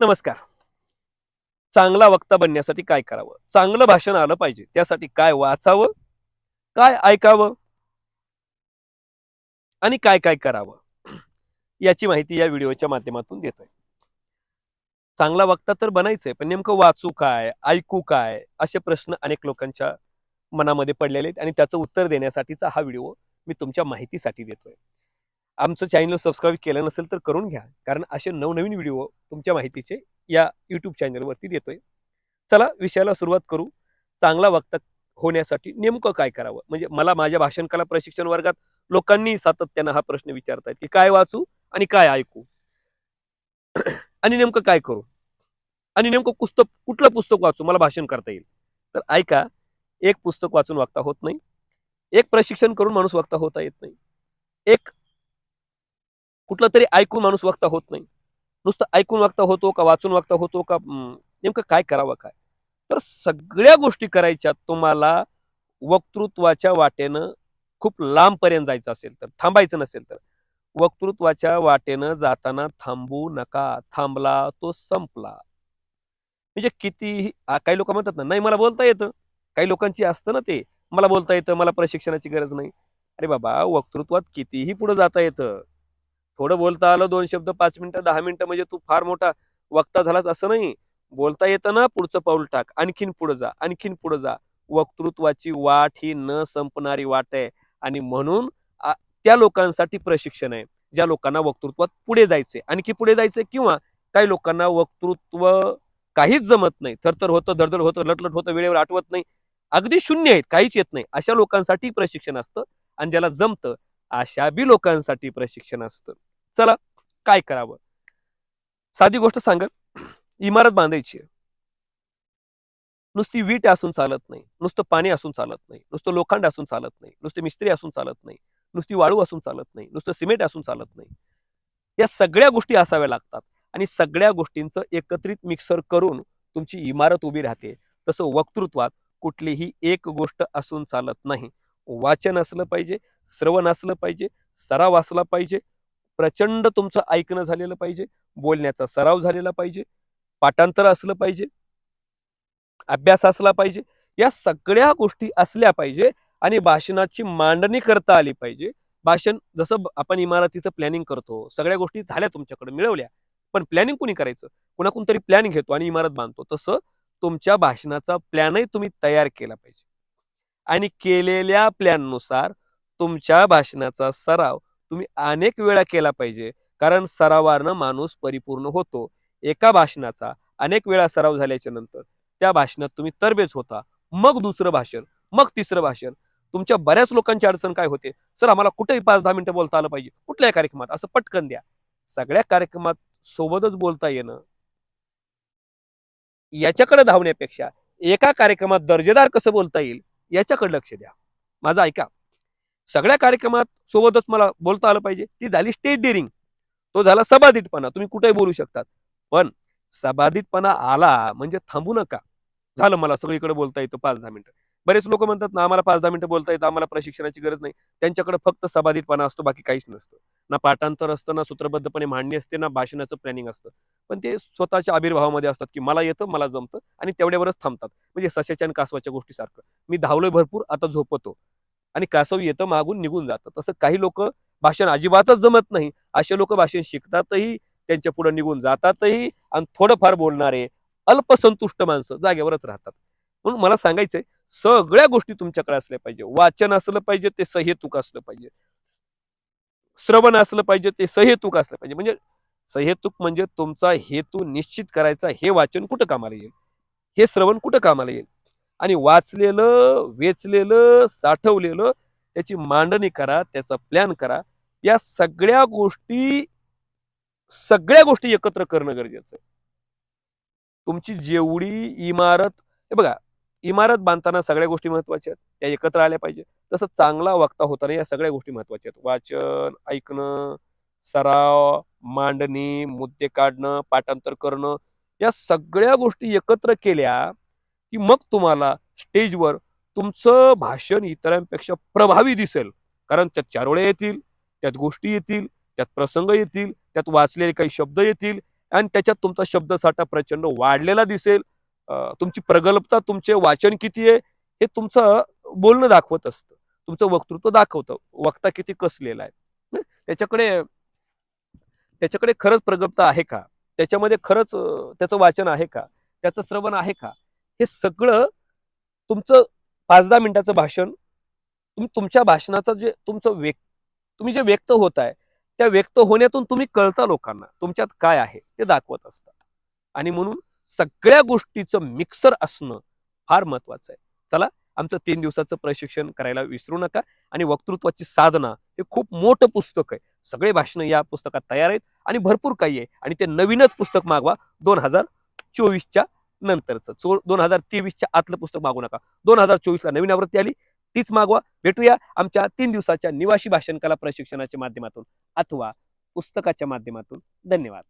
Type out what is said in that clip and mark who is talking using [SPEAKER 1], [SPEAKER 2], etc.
[SPEAKER 1] नमस्कार. चांगला वक्ता बनण्यासाठी काय करावं? चांगलं भाषण आलं पाहिजे. त्यासाठी काय वाचावं? काय ऐकावं? आणि काय काय करावं? याची माहिती या व्हिडिओच्या माध्यमातून देतोय. चांगला वक्ता तर बनायचंय पण नेमकं वाचू काय? ऐकू काय? असे प्रश्न अनेक लोकांच्या मनामध्ये पडलेले आहेत आणि त्याचं उत्तर देण्यासाठीचा हा व्हिडिओ मी तुमच्या माहितीसाठी देतोय. आमचं चॅनल सबस्क्राईब केलं नसेल तर करून घ्या. कारण असे नवनवीन व्हिडिओ तुमच्या माहितीचे या यूट्यूब चॅनलवरती देतोय. चला विषयाला सुरुवात करू. चांगला वक्ता होण्यासाठी नेमकं काय करावं? म्हणजे मला माझ्या भाषण कला प्रशिक्षण वर्गात लोकांनी सातत्यानं हा प्रश्न विचारतायत की काय वाचू आणि काय ऐकू? आणि नेमकं काय करू? आणि नेमकं पुस्तक कुठलं पुस्तक वाचू? मला भाषण करता येईल. तर ऐका एक पुस्तक वाचून वक्ता होत नाही. एक प्रशिक्षण करून माणूस वक्ता होता येत नाही. एक कुठलं तरी ऐकून माणूस वक्ता होत नाही. नुसतं ऐकून वक्ता होतो का वाचून वक्ता होतो का नेमकं काय करावं काय? तर सगळ्या गोष्टी करायच्या तुम्हाला वक्तृत्वाच्या वाटेनं खूप लांबपर्यंत जायचं असेल तर थांबायचं नसेल तर. वक्तृत्वाच्या वाटेनं जाताना थांबू नका थांबला तो संपला. म्हणजे कितीही काही लोक म्हणतात ना नाही मला बोलता येतं. काही लोकांची असतं ना ते मला बोलता येतं मला प्रशिक्षणाची गरज नाही. अरे बाबा वक्तृत्वात कितीही पुढे जाता येतं. थोडं बोलता आलं दोन शब्द पाच मिनिटं दहा मिनिटं म्हणजे तू फार मोठा वक्ता झालाच असं नाही. बोलता येताना पुढचं पाऊल टाक. आणखीन पुढे जा आणखीन पुढे जा. वक्तृत्वाची वाट ही न संपणारी वाट आहे. आणि म्हणून त्या लोकांसाठी प्रशिक्षण आहे. ज्या लोकांना वक्तृत्वात पुढे जायचे आणखी पुढे जायचे किंवा काही लोकांना वक्तृत्व काहीच जमत नाही. थरथर होतं धडधड होतं लटलट होतं वेळेवर आठवत नाही. अगदी शून्य आहेत काहीच येत नाही. अशा लोकांसाठी प्रशिक्षण असतं आणि ज्याला जमतं अशा बी लोकांसाठी प्रशिक्षण असतं. चला काय करावं? साधी गोष्ट सांगत इमारत बांधायची आहे. नुसती वीट असून चालत नाही नुसतं पाणी असून चालत नाही नुसतं लोखंड असून चालत नाही नुसते मिस्त्री असून चालत नाही नुसती वाळू असून चालत नाही नुसतं सिमेंट असून चालत नाही. या सगळ्या गोष्टी असाव्या लागतात आणि सगळ्या गोष्टींचं एकत्रित मिक्सर करून तुमची इमारत उभी राहते. तसं वक्तृत्वात कुठलीही एक गोष्ट असून चालत नाही. वाचन असलं पाहिजे श्रवण असलं पाहिजे सराव असला पाहिजे प्रचंड तुमचं ऐकणं झालेलं पाहिजे बोलण्याचा सराव झालेला पाहिजे पाठांतर असलं पाहिजे अभ्यास असला पाहिजे या सगळ्या गोष्टी असल्या पाहिजे आणि भाषणाची मांडणी करता आली पाहिजे. भाषण जसं आपण इमारतीचं प्लॅनिंग करतो सगळ्या गोष्टी झाल्या तुमच्याकडे मिळवल्या पण प्लॅनिंग कुणी करायचं? कुणाकून तरी प्लॅन घेतो आणि इमारत बांधतो. तसं तुमच्या भाषणाचा प्लॅनही तुम्ही तयार केला पाहिजे. आणि केलेल्या प्लॅननुसार तुमच्या भाषणाचा सराव तुम्ही अनेक वेळा केला पाहिजे. कारण सरावानं माणूस परिपूर्ण होतो. एका भाषणाचा अनेक वेळा सराव झाल्याच्यानंतर त्या भाषणात तुम्ही तरबेज होता. मग दुसरं भाषण मग तिसरं भाषण. तुमच्या बऱ्याच लोकांची अडचण काय होते? सर आम्हाला कुठेही पाच दहा मिनिटं बोलता आलं पाहिजे. कुठल्याही कार्यक्रमात असं पटकन द्या. सगळ्या कार्यक्रमात सोबतच बोलता येणं. याच्याकडे धावण्यापेक्षा एका कार्यक्रमात दर्जेदार कसं बोलता येईल याच्याकडे लक्ष द्या. माझं ऐका. सगळ्या कार्यक्रमात सोबतच मला बोलता आलं पाहिजे. ती झाली स्टेट डेअरिंग तो झाला सबाधितपणा तुम्ही कुठेही बोलू शकतात. पण सबाधितपणा आला म्हणजे थांबू नका. झालं मला सगळीकडे बोलता येतं पाच दहा मिनिटं. बरेच लोक म्हणतात ना आम्हाला पाच दहा मिनिटं बोलता येतं आम्हाला प्रशिक्षणाची गरज नाही. त्यांच्याकडे फक्त सबाधितपणा असतो बाकी काहीच नसतं. ना पाठांतर असतं ना सूत्रबद्धपणे मांडणी असते ना भाषणाचं प्लॅनिंग असतं. पण ते स्वतःच्या आविर्भावामध्ये असतात की मला येतं मला जमतं आणि तेवढ्यावरच थांबतात. म्हणजे सशाच्या आणि कासवाच्या गोष्टीसारखं. मी धावलोय भरपूर आता झोपतो. आणि कासव येतं मागून निघून जातं. तसं काही लोक भाषण अजिबातच जमत नाही. असे लोक भाषण शिकतातही त्यांच्या पुढे निघून जातातही आणि थोडंफार बोलणारे अल्पसंतुष्ट माणसं जागेवरच राहतात. म्हणून मला सांगायचंय सगळ्या गोष्टी तुमच्याकडे असल्या पाहिजे. वाचन असलं पाहिजे ते सहेतुक असलं पाहिजे. श्रवण असलं पाहिजे ते सहेतुक असलं पाहिजे. म्हणजे सहेतुक म्हणजे तुमचा हेतू निश्चित करायचा हे वाचन कुठं कामाला येईल? हे श्रवण कुठं कामाला येईल? आणि वाचलेलं वेचलेलं साठवलेलं त्याची मांडणी करा त्याचा प्लॅन करा. या सगळ्या गोष्टी सगळ्या गोष्टी एकत्र करणं गरजेचं आहे. तुमची जेवढी इमारत हे बघा इमारत बांधताना सगळ्या गोष्टी महत्त्वाच्या आहेत. त्या एकत्र आल्या पाहिजे. तसं चांगला वक्ता होताना या सगळ्या गोष्टी महत्त्वाच्या आहेत. वाचन ऐकणं सराव मांडणी मुद्दे काढणं पाठांतर करणं या सगळ्या गोष्टी एकत्र केल्या की मग तुम्हाला स्टेजवर तुमचं भाषण इतरांपेक्षा प्रभावी दिसेल. कारण त्यात चारोळे येतील त्यात गोष्टी येतील त्यात प्रसंग येतील त्यात वाचलेले काही शब्द येतील आणि त्याच्यात तुमचा शब्दसाठा प्रचंड वाढलेला दिसेल. तुमची प्रगल्भता तुमचे वाचन किती आहे हे तुमचं बोलणं दाखवत असतं. तुमचं वक्तृत्व दाखवतं. वक्ता किती कसलेला आहे. त्याच्याकडे त्याच्याकडे खरंच प्रगल्भता आहे का? त्याच्यामध्ये खरंच त्याचं वाचन आहे का? त्याचं श्रवण आहे का? हे सगळं तुमचं पाच दहा मिनिटाचं भाषण तुम्ही तुमच्या भाषणाचं जे तुमचं व्यक् तुम्ही जे व्यक्त होत आहे त्या व्यक्त होण्यातून तुम्ही कळता लोकांना तुमच्यात काय आहे ते दाखवत असतात. आणि म्हणून सगळ्या गोष्टीचं मिक्सर असणं फार महत्वाचं आहे. चला आमचं तीन दिवसाचं प्रशिक्षण करायला विसरू नका आणि वक्तृत्वाची साधना हे खूप मोठं पुस्तक आहे. सगळे भाषणं या पुस्तकात तयार आहेत आणि भरपूर काही आहे. आणि ते नवीनच पुस्तक मागवा दोन हजार चोवीसच्या नंतरचं. चो दोन हजार तेवीसच्या आतलं पुस्तक मागू नका. दोन हजार चोवीसला नवीन आवृत्ती आली तीच मागवा. भेटूया आमच्या तीन दिवसाच्या निवासी भाषण कला प्रशिक्षणाच्या माध्यमातून अथवा पुस्तकाच्या माध्यमातून. धन्यवाद.